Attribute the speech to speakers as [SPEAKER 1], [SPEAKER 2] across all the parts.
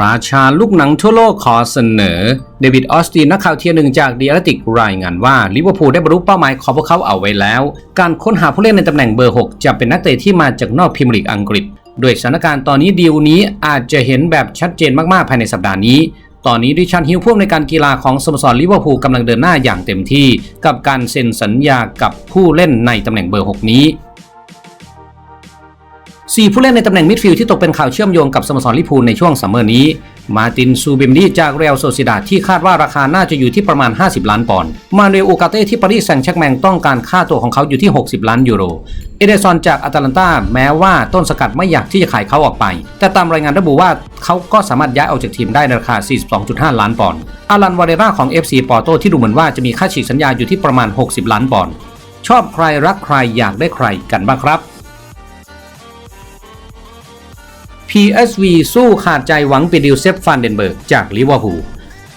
[SPEAKER 1] ราชาลูกหนังทั่วโลกขอเสนอ เดวิดออสตินนักข่าวเทียหนึ่งจากดีอาร์ติกรายงานว่าลิเวอร์พูลได้บรรลุเป้าหมายของพวกเขาเอาไว้แล้ว การค้นหาผู้เล่นในตำแหน่งเบอร์ 6 จะเป็นนักเตะที่มาจากนอกพรีเมียร์ลีกอังกฤษ โดยสถานการณ์ตอนนี้ดีลนี้อาจจะเห็นแบบชัดเจนมาก ๆ ภายในสัปดาห์นี้ ตอนนี้ดิชันฮิวผู้อำนการกีฬาของสโมสรลิเวอร์พูลกำลังเดินหน้าอย่างเต็มที่ กับการเซ็นสัญญากับผู้เล่นในตำแหน่งเบอร์ 6 นี้ สี่ผู้เล่นในตำแหน่งมิดฟิลด์ที่ตกเป็นข่าวเชื่อมโยงกับสโมสรลิพูลในช่วงซัมเมอร์นี้ มาตินซูเบมดีจากเรอัลโซซิดาที่คาดว่าราคาน่าจะอยู่ที่ประมาณ 50 ล้านปอนด์ มาเรโอกาเต้ที่ปารีสแซงต์แชร์กแมงต้องการค่าตัวของเขาอยู่ที่ 60 ล้านยูโร เอเดซอนจากอาตาลันตาแม้ว่าต้นสกัดไม่อยากที่จะขายเขาออกไป แต่ตามรายงานระบุว่าเขาก็สามารถย้ายออกจากทีมได้ในราคา 42.5 ล้านปอนด์ อารันวาเรราของ FC ปอร์โตที่ดูเหมือนว่าจะมีค่าฉีกสัญญาอยู่ที่ประมาณ 60 ล้านปอนด์ ชอบใครรักใครอยากได้ใครกันบ้างครับ PSV สู้ขาดใจหวังปิดดิวเซฟฟันเดนเบิร์กจากลิเวอร์พูล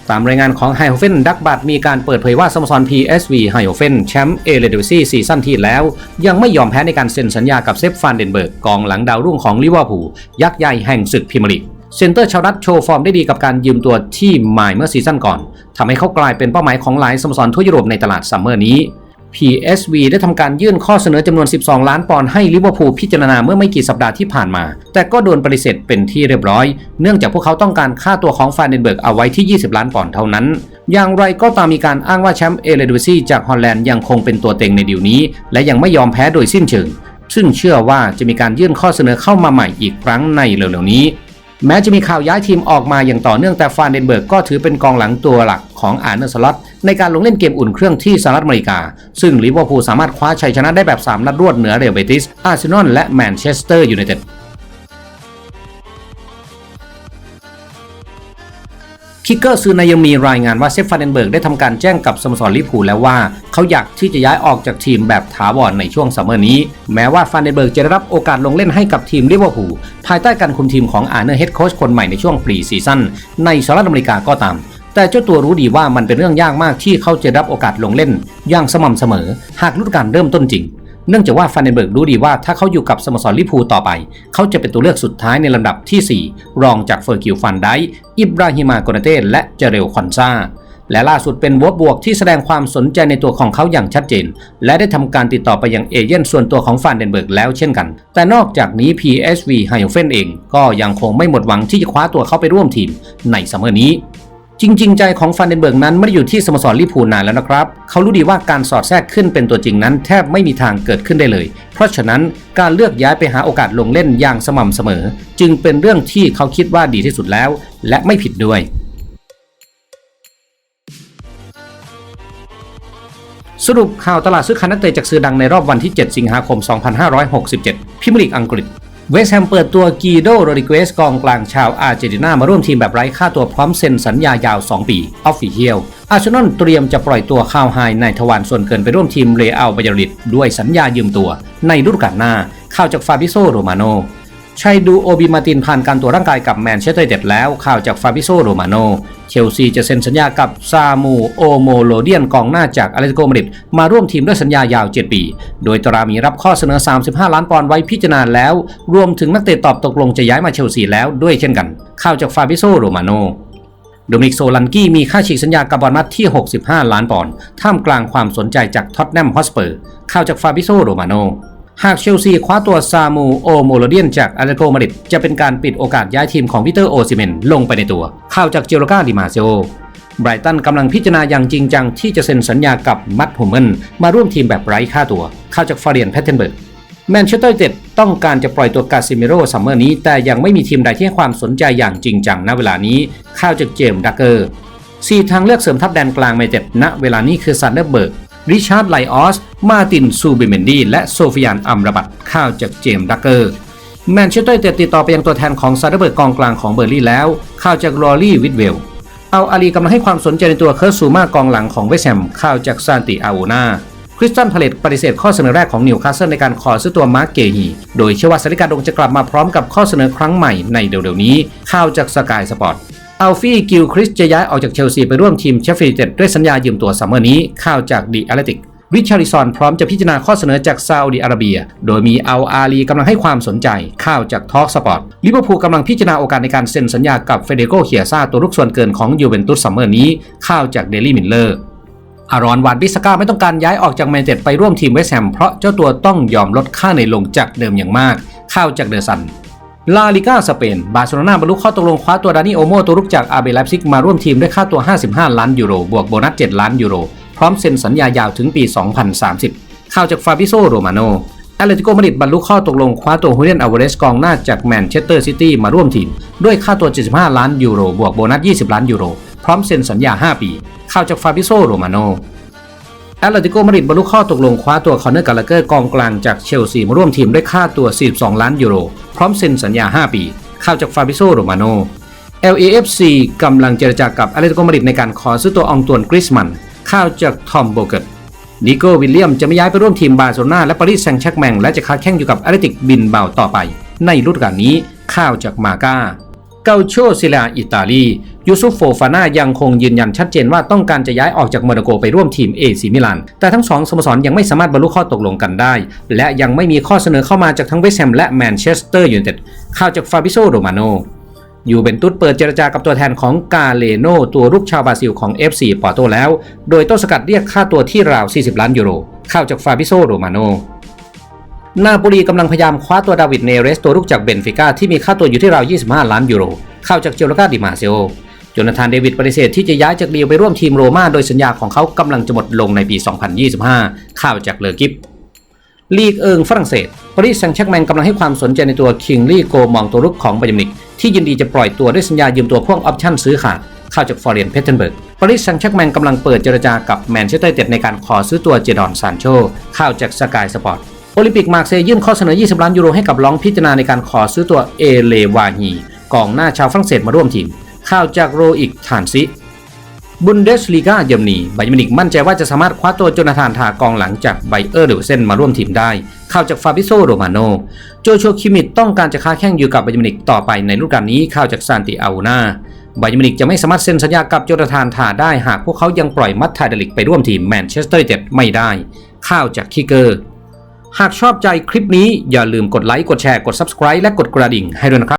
[SPEAKER 1] ตามรายงานของไฮโอเฟนดักบัตมีการเปิดเผยว่าสโมสร PSV ไฮโอเฟนแชมป์เอเลดิวซีซีซั่นที่แล้ว ยังไม่ยอมแพ้ในการเซ็นสัญญากับเซฟฟันเดนเบิร์กกองหลังดาวรุ่งของลิเวอร์พูลยักษ์ใหญ่แห่งศึกพรีเมียร์ลีกเซนเตอร์ชาวรัฐโชว์ฟอร์มได้ดีกับการยืมตัวที่มายเมื่อซีซั่นก่อนทำให้เขากลายเป็นเป้าหมายของหลายสโมสรทั่วยุโรปในตลาดซัมเมอร์นี้ PSV ได้ทำการยื่นข้อเสนอจำนวน 12 ล้านปอนด์ให้ลิเวอร์พูลพิจารณาเมื่อไม่กี่สัปดาห์ที่ผ่านมา แต่ก็โดนปฏิเสธเป็นที่เรียบร้อย เนื่องจากพวกเขาต้องการค่าตัวของฟานเดนเบิร์กเอาไว้ที่ 20 ล้านปอนด์เท่านั้น อย่างไรก็ตามมีการอ้างว่าแชมป์เอเลดวิซีจากฮอลแลนด์ยังคงเป็นตัวเต็งในดีลนี้ และยังไม่ยอมแพ้โดยสิ้นเชิง ซึ่งเชื่อว่าจะมีการยื่นข้อเสนอเข้ามาใหม่อีกครั้งในเร็วๆนี้ แม้จะมีข่าวย้ายทีมออกมาอย่างต่อเนื่องแต่ฟานเดนเบิร์กก็ถือเป็นกองหลังตัวหลักของอาร์เนอร์สล็อตในการลงเล่นเกมอุ่นเครื่องที่สหรัฐอเมริกา ซึ่งลิเวอร์พูลสามารถคว้าชัยชนะได้แบบ 3 นัดรวดเหนือเรอัลเบติสอาร์เซนอลและแมนเชสเตอร์ยูไนเต็ด คิกเกอร์ซือนายังมีรายงานว่าเซฟฟานเดนเบิร์กได้ทำการแจ้งกับสโมสรลิเวอร์พูลแล้วว่าเขาอยากที่จะย้ายออกจากทีมแบบถาวรในช่วงซัมเมอร์นี้ แม้ว่าฟานเดนเบิร์กจะได้รับโอกาสลงเล่นให้กับทีมลิเวอร์พูลภายใต้การคุมทีมของอาร์เนอร์เฮดโค้ชคนใหม่ในช่วงปรีซีซั่นในสหรัฐอเมริกาก็ตามแต่เจ้าตัวรู้ดีว่ามันเป็นเรื่องยากมากที่เขาจะรับโอกาสลงเล่น อย่างสม่ำเสมอ หากฤดูกาลเริ่มต้นจริง เนื่องจากว่าฟันเดนเบิร์กรู้ดีว่าถ้าเขาอยู่กับสโมสรลิพูต่อไป เขาจะเป็นตัวเลือกสุดท้ายในลำดับที่ 4 รองจากเฟอร์กิลฟันไดอิบราฮิมากนาเต้และเจเรลคอนซาและล่าสุดเป็นวอบบวกที่แสดงความสนใจในตัวของเขาอย่างชัดเจน และได้ทำการติดต่อไปยังเอเย่นส่วนตัวของฟันเดนเบิร์กแล้วเช่นกัน แต่นอกจากนี้ PSV ไฮโอเฟนเอง ก็ยังคงไม่หมดหวังที่จะคว้าตัวเขาไปร่วมทีมในซัมเมอร์นี้ จริง ๆ ใจของฟันเดนเบิร์กนั้นไม่ได้อยู่ที่สโมสรลิพูนานแล้วนะครับ เขารู้ดีว่าการสอดแทรกขึ้นเป็นตัวจริงนั้นแทบไม่มีทางเกิดขึ้นได้เลย เพราะฉะนั้นการเลือกย้ายไปหาโอกาสลงเล่นอย่างสม่ำเสมอ จึงเป็นเรื่องที่เขาคิดว่าดีที่สุดแล้ว และไม่ผิดด้วยสรุปข่าวตลาดซื้อขายนักเตะจากสื่อดังในรอบวันที่ 7 สิงหาคม 2567 พิมลีกอังกฤษ เวสแฮมเปิดตัวกีโดโรดิเกสกองกลางชาวอาร์เจนตินามาร่วมทีมแบบไร้ค่าตัวพร้อมเซ็นสัญญายาว 2 ปีออฟฟิเชียลอาร์เซนอลเตรียมจะปล่อยตัวข้าวไฮในทวารส่วนเกินไปร่วมทีมเรอัลบายาริดด้วยสัญญายืมตัว ในฤดูกาลหน้าข่าวจากฟาบิโซโรมาโน ชัยดูโอบิมาตินผ่านการตรวจร่างกายกับแมนเชสเตอร์เต็ดแล้วข่าวจากฟาบิโซโรมาโนเชลซีจะเซ็นสัญญากับซามูโอโมโลเดียนกองหน้าจากอาเลติโกมาดริดมาร่วมทีมด้วยสัญญายาว 7 ปี โดยตรามีรับข้อเสนอ 35 ล้านปอนด์ไว้พิจารณาแล้ว รวมถึงนักเตะตอบตกลงจะย้ายมาเชลซีแล้วด้วยเช่นกัน ข่าวจากฟาบิโซโรมาโนโดมินิกโซลันกี้มีค่าฉีกสัญญากับบอลมัดที่ 65 ล้านปอนด์ท่ามกลางความสนใจจากท็อตแนมฮอสเปอร์ข่าวจากฟาบิโซโรมาโน หากเชลซีคว้าตัวซามูโอโมโลเดียนจากอาเลโกมาริดจะเป็นการปิดโอกาสย้ายทีมของวิเตอร์โอซิเมนลงไปในตัว ข่าวจากเจโรกาดิมาเซโอไบรตันกำลังพิจารณาอย่างจริงจังที่จะเซ็นสัญญากับมัตโฮเมนมาร่วมทีมแบบไร้ค่าตัว ข่าวจากฟาเรียนแพทเทนเบิร์กแมนเชสเตอร์ยูไนเต็ดต้องการจะปล่อยตัวกาซิเมโรซัมเมอร์นี้ แต่ยังไม่มีทีมใดที่ให้ความสนใจอย่างจริงจังณเวลานี้ข่าวจากเจมส์ดักเกอร์สี่ทางเลือกเสริมทัพแดนกลางเมเต็ดณเวลานี้คือซันเดอร์เบิร์ก ริชาร์ดไลออส มาตินซูเบเมนดีและโซฟิยานอัมรบัตข่าวจากเจมส์ดักเกอร์แมนเชสเตอร์เต็ดติดต่อไปยังตัวแทนของซันเดอร์เบิร์กกองกลางของเบอร์ลี่แล้วข่าวจากลอรี่วิดเวลเอาอาลีกำลังให้ความสนใจในตัวเคิร์สซูมากองหลังของเวสแฮมข่าวจากซานติอาโอนาคริสตันพาเลตปฏิเสธข้อเสนอแรกของนิวคาสเซิลในการขอซื้อตัวมาร์กเกฮีโดยเชื่อว่าสาริกาดงจะกลับมาพร้อมกับข้อเสนอครั้งใหม่ในเร็วๆนี้ข่าวจากสกายสปอร์ต อัลฟี่กิลคริสจะย้ายออกจากเชลซีไปร่วมทีมเชฟฟิลด์เต็ดด้วยสัญญายืมตัวซัมเมอร์นี้ข่าวจากดีแอตเลติกริชาริซอนพร้อมจะพิจารณาข้อเสนอจากซาอุดิอาระเบีย โดยมีอัลอาลีกำลังให้ความสนใจ ข่าวจากทอ l สปอร์ต ลิเวอร์พูลกำลังพิจารณาโอกาสในการเซ็นสัญญากับเฟเดโกเคียซาตัวรุกส่วนเกินของยูเวนตุสซัมเมอร์นี้ ข่าวจากเดลี่มิลเลอร์ อารอนวานบิสกาไม่ต้องการย้ายออกจากแมนเชสเตอร์ไปร่วมทีมเวสต์แฮมเพราะเจ้าตัวต้องยอมลดค่าในลงจากเดิมอย่างมาก ข่าวจากเดอะซัน ลาลิกาสเปน บาร์เซโลนาบรรลุข้อตกลงคว้าตัวดานิโอโมตัวรุกจากอาเบไลป์ซิกมาร่วมทีมด้วยค่าตัว 55 ล้านยูโร บวกโบนัส 7 ล้านยูโร พร้อมเซ็นสัญญายาวถึงปี 2030 ข่าวจากฟาบิโซโรมาโนแอตเลติโกมาดริดบรรลุข้อตกลงคว้าตัวฮูเลียนอเวเรสกองหน้าจากแมนเชสเตอร์ซิตี้มาร่วมทีม ด้วยค่าตัว 75 ล้านยูโร บวกโบนัส 20 ล้านยูโร พร้อมเซ็นสัญญา 5 ปี ข่าวจากฟาบิโซโรมาโน แอตเลติโกมาดริดบรรลุข้อตกลงคว้าตัวคอนเนอร์กาลาเกอร์กองกลางจากเชลซีมาร่วมทีมด้วยค่าตัว 42 ล้านยูโร พร้อมเซ็นสัญญา 5 ปีข่าวจากฟาบิโซโรมาโน LAFC กำลังเจรจากับแอตเลติโกมาดริดในการขอซื้อตัวอองตวนกริสมันข่าวจากทอมโบเกตนิโก้วิลเลียมจะไม่ย้ายไปร่วมทีมบาร์เซโลนาและปารีสแซงต์แชร์กแมงและจะค้าแข่งอยู่กับแอตเลติกบินเบาต่อไป ในฤดูกาลนี้ข่าวจากมาก้า เกาโชซิลาอิตาลี ยูซุฟโฟฟาน่ายังคงยืนยันชัดเจนว่าต้องการจะย้ายออกจากโมนาโกไปร่วมทีมเอซีมิลาน แต่ทั้งสองสโมสรยังไม่สามารถบรรลุข้อตกลงกันได้ และยังไม่มีข้อเสนอเข้ามาจากทั้งเวสต์แฮมและแมนเชสเตอร์ยูไนเต็ดข่าวจากฟาบิโซโรมาโนยูเวนตุสเปิดเจรจากับตัวแทนของกาเลโนตัวรุกชาวบราซิลของ FC ปอร์โตแล้ว โดยต้นสกัดเรียกค่าตัวที่ราว 40 ล้านยูโรข่าวจากฟาบิโซโรมาโน นาโปลีกำลังพยายามคว้าตัวดาวิดเนเรสตัวลูกจากเบนฟิก้าที่มีค่าตัวอยู่ที่ราว 25 ล้านยูโร เข้าจากเจโรกาดิมาเซโอโจนาธานเดวิดปฏิเสธที่จะย้ายจากเลีลไปร่วมทีมโรม่าโดยสัญญาของเขากำลังจะหมดลงในปี 2025 ข่าวจากเลอกิฟลีกเอิงฝรั่งเศสปารีสแซงต์แชร์กแมงกำลังให้ความสนใจในตัวคิงลี่โกมองตัวรุกของบาเยมิกที่ยินดีจะปล่อยตัวด้วยสัญญายืมตัวพ่วงออปชั่นซื้อขาดเข่าจากฟอร์เรียนเพเทนเบิร์กปารีสแซงต์แชร์กแมงกำลังเปิดเจรจากับแมนเชสเตอร์เต็ดในการขอซื้อตัวเจดอนซานโชข่าจากสกายสปอร์ต โอลิมปิกมาร์เซย์ยื่นข้อเสนอ 20 ล้านยูโรให้กับลองพิจารณาในการขอซื้อตัวเอเลวาฮีกองหน้าชาวฝรั่งเศสมาร่วมทีม ข่าวจากโรอิกฐานซิบุนเดสลีกาเยอรมนีไบเยอร์มินิกมั่นใจว่าจะสามารถคว้าตัวโจนาธานทากองหลังจากไบเออร์เดวเซนมาร่วมทีมได้ ข่าวจากฟาบิโซโรมาโนโจโชคิมิตต้องการจะค้าแข่งอยู่กับไบเยอร์มินิกต่อไปในฤดูกาลนี้ข่าวจากซานติอาอูนาไบเยอร์มินิกจะไม่สามารถเซ็นสัญญากับโจนาธานทาได้หากพวกเขายังปล่อยมัตทาเดลิกไปร่วมทีมแมนเชสเตอร์เต็ดไม่ได้ ข่าวจากคิกเกอร์ หากชอบใจคลิปนี้อย่าลืมกดไลค์กดแชร์กด Subscribe และกดกระดิ่งให้ด้วยนะครับ